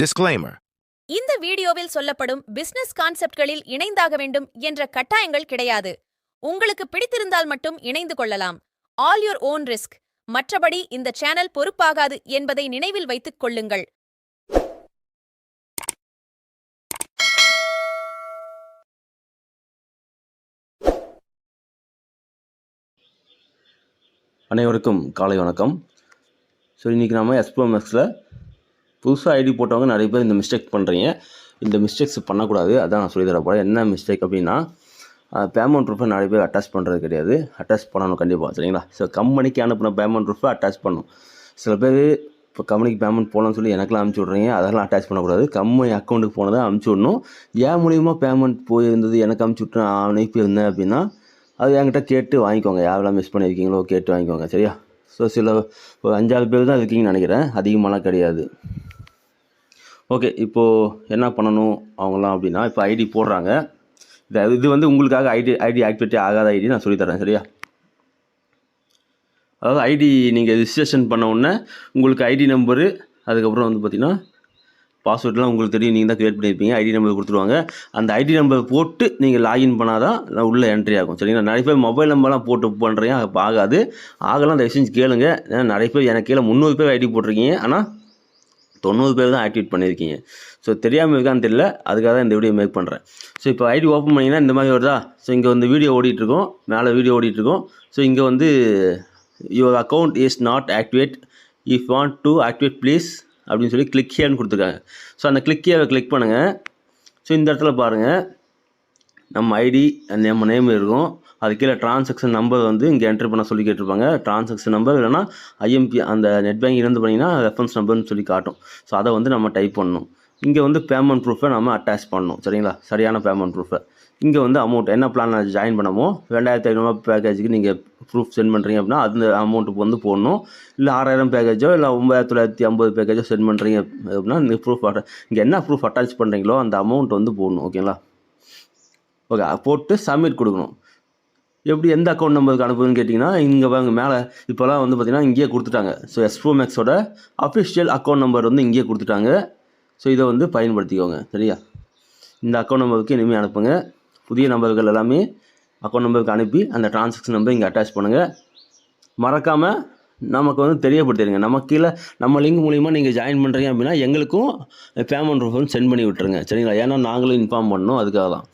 Disclaimer. இந்த வீடியோவில் சொல்லப்படும் பிசினஸ் கான்செப்ட்களில் இணைந்தாக வேண்டும் என்ற கட்டாயங்கள் கிடையாது. உங்களுக்கு பிடித்திருந்தால் மட்டும் இணைந்து கொள்ளலாம். ஆல் யுவர் ஓன் ரிஸ்க் மற்றபடி இந்த சேனல் பொறுப்பாகாது என்பதை நினைவில் வைத்துக் கொள்ளுங்கள். அனைவருக்கும் காலை வணக்கம். ஸோ இன்றைக்கி நம்ம எஸ்ப்ளோமெக்ஸில் புதுசாக ஐடி போட்டவங்க நிறைய பேர் இந்த மிஸ்டேக் பண்ணுறீங்க இந்த மிஸ்டேக்ஸ் பண்ணக்கூடாது. அதான் நான் சொல்லி தர போகிறேன் என்ன மிஸ்டேக் அப்படின்னா பேமெண்ட் ப்ரூஃபை நிறைய பேர் அட்டாச் பண்ணுறது கிடையாது. அட்டாச் பண்ணணும் கண்டிப்பாக சரிங்களா? ஸோ கம்பெனிக்கு அனுப்பின பேமெண்ட் ப்ரூஃபை அட்டாச் பண்ணணும். சில பேர் இப்போ கம்பெனிக்கு பேமெண்ட் போகணும்னு சொல்லி எனக்கெல்லாம் அனுப்பிச்சி விட்றீங்க. அதெல்லாம் அட்டாச் பண்ணக்கூடாது. கம்பெனி அக்கௌண்ட்டுக்கு போனதை அனுப்பிச்சி விடணும். ஏன் மூலியமாக பேமெண்ட் போயிருந்தது எனக்கு அனுப்பிச்சி விட்டு நான் அனுப்பியிருந்தேன் அப்படின்னா அது என்கிட்ட கேட்டு வாங்கிக்கோங்க. யாரெல்லாம் மிஸ் பண்ணியிருக்கீங்களோ கேட்டு வாங்கிக்கோங்க சரியா? ஸோ சில ஒரு அஞ்சாறு பேர் தான் இருக்கீங்கன்னு நினைக்கிறேன். அதிகமாகலாம் கிடையாது. ஓகே இப்போது என்ன பண்ணணும் அவங்களாம் அப்படின்னா இப்போ ஐடி போடுறாங்க. இது இது வந்து உங்களுக்காக ஐடி ஐடி ஆக்டிவேட்டே ஆகாத ஐடி நான் சொல்லித்தரேன் சரியா? அதாவது ஐடி நீங்கள் ரிஜிஸ்ட்ரேஷன் பண்ண உடனே உங்களுக்கு ஐடி நம்பரு அதுக்கப்புறம் வந்து பார்த்திங்கன்னா பாஸ்வேர்ட்லாம் உங்களுக்கு தெரியும். நீங்கள் தான் க்ரியேட் பண்ணியிருப்பீங்க. ஐடி நம்பர் கொடுத்துருவாங்க. அந்த ஐடி நம்பர் போட்டு நீங்கள் லாகின் பண்ணால் தான் உள்ளே என்ட்ரி ஆகும் சரிங்களா? நிறைய பேர் மொபைல் நம்பர்லாம் போட்டு பண்ணுறீங்க அப்போ ஆகாது. ஆகலாம் தயவு செஞ்சு கேளுங்க. ஏன்னா நிறைய பேர் எனக்கு கீழே முந்நூறு பேர் ஐடி போட்டிருக்கீங்க. ஆனால் தொண்ணூறு பேர் தான் ஆக்டிவேட் பண்ணியிருக்கீங்க. ஸோ தெரியாமல் இருக்கான்னு தெரியல. அதுக்காக தான் இந்த வீடியோ மேக் பண்ணுறேன் ஸோ இப்போ ஐடி ஓப்பன் பண்ணிங்கன்னா இந்த மாதிரி வருதா? ஸோ இங்கே வந்து வீடியோ ஓடிட்டுருக்கோம். மேலே வீடியோ ஓடிட்டுருக்கோம். ஸோ இங்கே வந்து your account is not activate if want to activate please அப்படின்னு சொல்லி கிளிக் ஹியர்னு கொடுத்துருக்காங்க. ஸோ அந்த கிளிக் ஹியரை கிளிக் பண்ணுங்கள் ஸோ இந்த இடத்துல பாருங்கள் நம்ம ஐடி நம்ம நேம் இருக்கும். அது கீழே டிரான்சாக்ஷன் நம்பர் வந்து இங்கே என்ட்ரு பண்ண சொல்லி கேட்டிருப்பாங்க. டிரான்சாக்ஷன் நம்பர் இல்லைனா ஐஎம்பி அந்த நெட் பேங்கிங் இருந்து பண்ணிங்கன்னா ரெஃபரன்ஸ் நம்பர்னு சொல்லி காட்டும். ஸோ அதை வந்து நம்ம டைப் பண்ணணும். இங்கே வந்து பேமெண்ட் ப்ரூஃபை நம்ம அட்டாச் பண்ணணும். சரிங்களா? சரியான பேமெண்ட் ப்ரூஃபை இங்கே வந்து அமௌண்ட் என்ன பிளான் ஜாயின் பண்ணமோ ரெண்டாயிரத்தி ஐநூறுரூவா பேக்கேஜுக்கு நீங்கள் ப்ரூஃப் சென்ட் பண்ணுறீங்க அப்படின்னா அந்த அமௌண்ட்டுக்கு வந்து போடணும். இல்லை ஆறாயிரம் பேக்கேஜோ இல்லை ஒம்பதாயிரத்தி தொள்ளாயிரத்தி ஐம்பது பேக்கேஜோ சென்ட் பண்ணுறீங்க அப்படின்னா இந்த ப்ரூஃப் இங்கே என்ன ப்ரூஃப் அட்டாச் பண்ணுறீங்களோ அந்த அமௌண்ட் வந்து போடணும். ஓகேங்களா? ஓகே போட்டு சப்மிட் கொடுக்கணும். எப்படி எந்த அக்கௌண்ட் நம்பருக்கு அனுப்புதுன்னு கேட்டிங்கன்னா இங்கே மேலே இப்போலாம் வந்து பார்த்திங்கன்னா இங்கேயே கொடுத்துட்டாங்க. ஸோ எஸ்ப்ரோ மேக்ஸோட அஃபிஷியல் அக்கௌண்ட் நம்பர் வந்து இங்கேயே கொடுத்துட்டாங்க. ஸோ இதை வந்து பயன்படுத்திக்கோங்க. சரியா? இந்த அக்கௌண்ட் நம்பருக்கு இனிமேல் அனுப்புங்க. புதிய நம்பர்கள் எல்லாமே அக்கௌண்ட் நம்பருக்கு அனுப்பி அந்த டிரான்சாக்ஷன் நம்பர் இங்கே அட்டாச் பண்ணுங்கள் மறக்காமல் நமக்கு வந்து தெரியப்படுத்திடுங்க. நம்ம கீழே நம்ம லிங்க் மூலிமா நீங்கள் ஜாயின் பண்ணுறீங்க அப்படின்னா எங்களுக்கும் பேமெண்ட் வந்து சென்ட் பண்ணி விட்டுருங்க. சரிங்களா? ஏன்னா நாங்களும் இன்ஃபார்ம் பண்ணணும். அதுக்காக தான்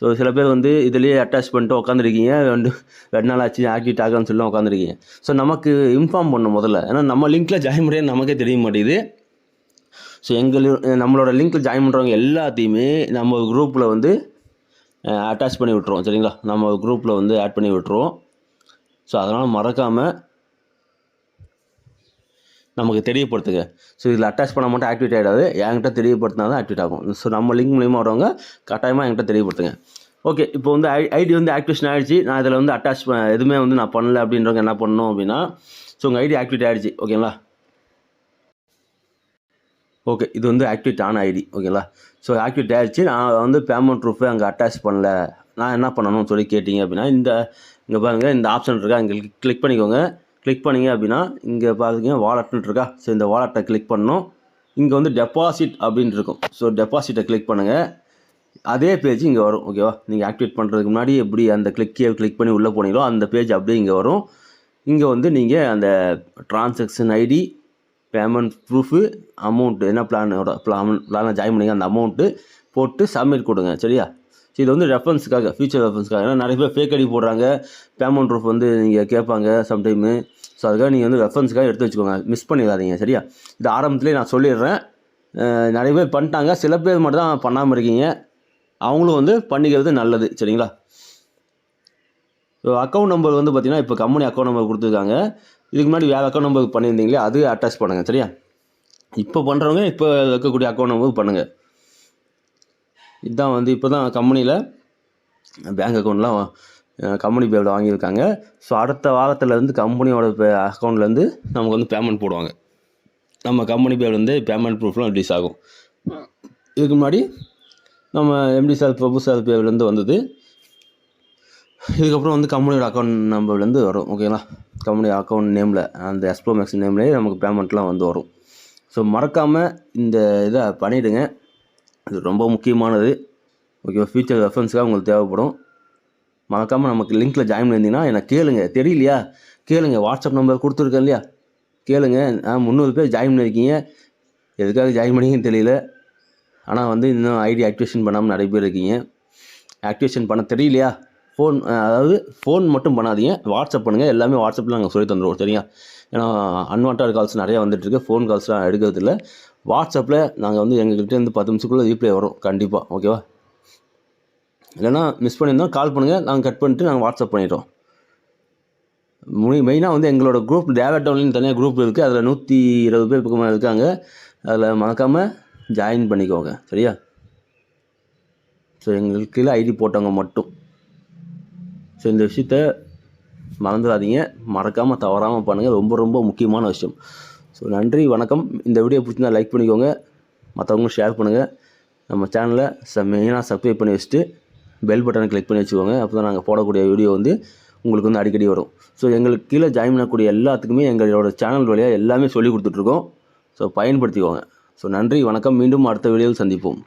ஸோ சில பேர் வந்து இதுலேயே அட்டாச் பண்ணிட்டு உட்காந்துருக்கீங்க ரெண்டு ரெண்டு நாள் ஆச்சு ஆக்டிவேட் ஆகான்னு சொல்லி உட்காந்துருக்கீங்க ஸோ நமக்கு இன்ஃபார்ம் பண்ணும் முதல்ல. ஏன்னா நம்ம லிங்க்கில் ஜாயின் பண்ணுறது நமக்கே தெரிய மாட்டேங்குது. ஸோ எங்கள் நம்மளோட லிங்க்கில் ஜாயின் பண்ணுறவங்க எல்லாத்தையுமே நம்ம குரூப்பில் வந்து அட்டாச் பண்ணி விட்ருவோம் சரிங்களா? நம்ம குரூப்பில் வந்து ஆட் பண்ணி விட்டுருவோம். ஸோ அதனால் மறக்காமல் நமக்கு தெரியப்படுத்துங்க ஸோ இதில் அட்டாச் பண்ண மட்டும் ஆக்டிவேட் ஆகிடாது என்கிட்ட தெரியப்படுத்தினா தான் ஆக்டிவேட் ஆகும். ஸோ நம்ம லிங்க் மூலியமாக வரவங்க கட்டாயமாக என்கிட்ட தெரியப்படுத்துங்க. ஓகே இப்போ வந்து ஐ ஐடி வந்து ஆக்டிவேஷன் ஆகிடுச்சு நான் இதில் வந்து அட்டாச் எதுவுமே வந்து நான் பண்ணல அப்படின்றவங்க என்ன பண்ணணும் அப்படின்னா ஸோ உங்கள் ஐடி ஆக்டிவேட் ஆகிடுச்சு ஓகேங்களா ஓகே இது வந்து ஆக்டிவேட் ஆன ஐடி ஓகேங்களா ஸோ ஆக்டிவேட் ஆகிடுச்சு நான் வந்து பேமெண்ட் ப்ரூஃபை அங்கே அட்டாச் பண்ணல. நான் என்ன பண்ணணும்னு சொல்லி கேட்டிங்க அப்படின்னா இந்த இங்கே பாருங்கள் இந்த ஆப்ஷன் இருக்கா? அங்கே கிளிக் பண்ணிக்கோங்க. கிளிக் பண்ணிங்க அப்படின்னா இங்கே பார்த்தீங்கன்னா வாலெட்னு இருக்கா? ஸோ இந்த வாலெட்டை கிளிக் பண்ணணும். இங்கே வந்து டெபாசிட் அப்படின்ட்டு இருக்கும். ஸோ டெபாசிட்டை கிளிக் பண்ணுங்கள் அதே பேஜ் இங்கே வரும் ஓகேவா நீங்கள் ஆக்டிவேட் பண்ணுறதுக்கு முன்னாடி எப்படி அந்த கிளிக்கே கிளிக் பண்ணி உள்ளே போனீங்களோ அந்த பேஜ் அப்படியே இங்கே வரும். இங்கே வந்து நீங்கள் அந்த transaction ID payment proof amount என்ன பிளானோட பிளான் பிளானை ஜாயின் பண்ணிங்க அந்த அமௌண்ட்டு போட்டு சப்மிட் கொடுங்க சரியா? ஸோ இது வந்து ரெஃபரன்ஸுக்காக ஃபியூச்சர் ரெஃபரன்ஸ்க்காக ஏன்னா நிறைய பேர் ஃபேக் ஐடி போடுறாங்க பேமெண்ட் ப்ரூஃப் வந்து நீங்கள் கேட்பாங்க சம்டைமு ஸோ அதுக்காக நீங்கள் வந்து ரெஃபரன்ஸுக்காக எடுத்து வச்சுக்கோங்க. மிஸ் பண்ணிடாதீங்க சரியா? இது ஆரம்பத்துலேயே நான் சொல்லிடுறேன். நிறைய பேர் பண்ணிட்டாங்க. சில பேர் மட்டும் தான் பண்ணாமல் இருக்கீங்க. அவங்களும் வந்து பண்ணிக்கிறது நல்லது சரிங்களா? ஸோ அக்கௌண்ட் நம்பர் வந்து பார்த்தீங்கன்னா இப்போ கம்பெனி அக்கௌண்ட் நம்பர் கொடுத்துருக்காங்க. இதுக்கு முன்னாடி வேறு அக்கௌண்ட் நம்பருக்கு பண்ணியிருந்தீங்களே அது அட்டாச் பண்ணுங்கள் சரியா? இப்போ பண்ணுறவங்க இப்போ இருக்கக்கூடிய அக்கௌண்ட் நம்பர் பண்ணுங்கள் இதுதான் வந்து இப்போ தான் கம்பெனியில் பேங்க் அக்கௌண்ட்லாம் கம்பெனி பேவில் வாங்கியிருக்காங்க. ஸோ அடுத்த வாரத்துலேருந்து கம்பெனியோட பே அக்கௌண்ட்லேருந்து நமக்கு வந்து பேமெண்ட் போடுவாங்க. நம்ம கம்பெனி பேர் வந்து பேமெண்ட் ப்ரூஃப்லாம் ரிலீஸ் ஆகும். இதுக்கு முன்னாடி நம்ம எம்டி சார் பிரபு சார் பேவிலேருந்து வந்தது. இதுக்கப்புறம் வந்து கம்பெனியோட அக்கௌண்ட் நம்பர்லேருந்து வரும். ஓகேங்களா கம்பெனி அக்கௌண்ட் நேமில் அந்த எஸ்ப்ரோ மேக்ஸ் நேம்லேயே நமக்கு பேமெண்ட்லாம் வந்து வரும். ஸோ மறக்காமல் இந்த இதை பண்ணிவிடுங்க இது ரொம்ப முக்கியமானது. ஓகேவா ஃபியூச்சர் ரெஃபரன்ஸ்க்காக உங்களுக்கு தேவைப்படும். மறக்காமல் நமக்கு லிங்க்கில் ஜாயின் பண்ணியிருந்தீங்கன்னா எனக்கு கேளுங்க. தெரியலையா? கேளுங்க. வாட்ஸ்அப் நம்பர் கொடுத்துருக்கேன் இல்லையா? கேளுங்க. ஆ முந்நூறு பேர் ஜாயின் பண்ணியிருக்கீங்க. எதுக்காக ஜாயின் பண்ணிங்கன்னு தெரியல. ஆனால் வந்து இன்னும் ஐடி ஆக்டிவேஷன் பண்ணாமல் நிறைய பேர் இருக்கீங்க. ஆக்டிவேஷன் பண்ண தெரியலையா? ஃபோன் அதாவது ஃபோன் மட்டும் பண்ணாதீங்க. வாட்ஸ்அப் பண்ணுங்கள் எல்லாமே வாட்ஸ்அப்பில் நாங்கள் சொல்லி தந்துடுவோம் சரியா? ஏன்னா அன்வான்ட் கால்ஸ் நிறையா வந்துட்டுருக்கு ஃபோன் கால்ஸ்லாம் எடுக்கிறது இல்லை வாட்ஸ்அப்பில் நாங்கள் வந்து எங்கள்கிட்ட இருந்து பத்து நிமிஷத்துக்குள்ளே ரீப்ளே வரும். கண்டிப்பாக ஓகேவா இல்லைன்னா மிஸ் பண்ணியிருந்தோம் கால் பண்ணுங்கள் நாங்கள் கட் பண்ணிட்டு நாங்கள் வாட்ஸ்அப் பண்ணிடுறோம். முனி மெயினாக வந்து எங்களோட குரூப் டேவட் தனியாக குரூப் இருக்குது அதில் நூற்றி இருபது பேர் பக்கமாக இருக்காங்க. அதில் மறக்காமல் ஜாயின் பண்ணிக்கோங்க. சரியா? ஸோ எங்களுக்கு கீழே ஐடி போட்டவங்க மட்டும். ஸோ இந்த விஷயத்த மறந்துடாதீங்க. மறக்காமல் தவறாமல் பண்ணுங்கள் ரொம்ப ரொம்ப முக்கியமான விஷயம். ஸோ நன்றி வணக்கம். இந்த வீடியோ பிடிச்சிருந்தா லைக் பண்ணிக்கோங்க. மற்றவங்களும் ஷேர் பண்ணுங்கள் நம்ம சேனலை ச மெயினாக சப்ஸ்கிரைப் பண்ணி வச்சுட்டு பெல் பட்டனை கிளிக் பண்ணி வச்சுக்கோங்க. அப்போ தான் நாங்கள் போடக்கூடிய வீடியோ வந்து உங்களுக்கு வந்து அடிக்கடி வரும். ஸோ எங்களுக்கு கீழே ஜாயின் பண்ணக்கூடிய எல்லாத்துக்குமே எங்களோட சேனல் வழியாக எல்லாமே சொல்லி கொடுத்துட்ருக்கோம் ஸோ பயன்படுத்திக்கோங்க. ஸோ நன்றி வணக்கம். மீண்டும் அடுத்த வீடியோவில் சந்திப்போம்.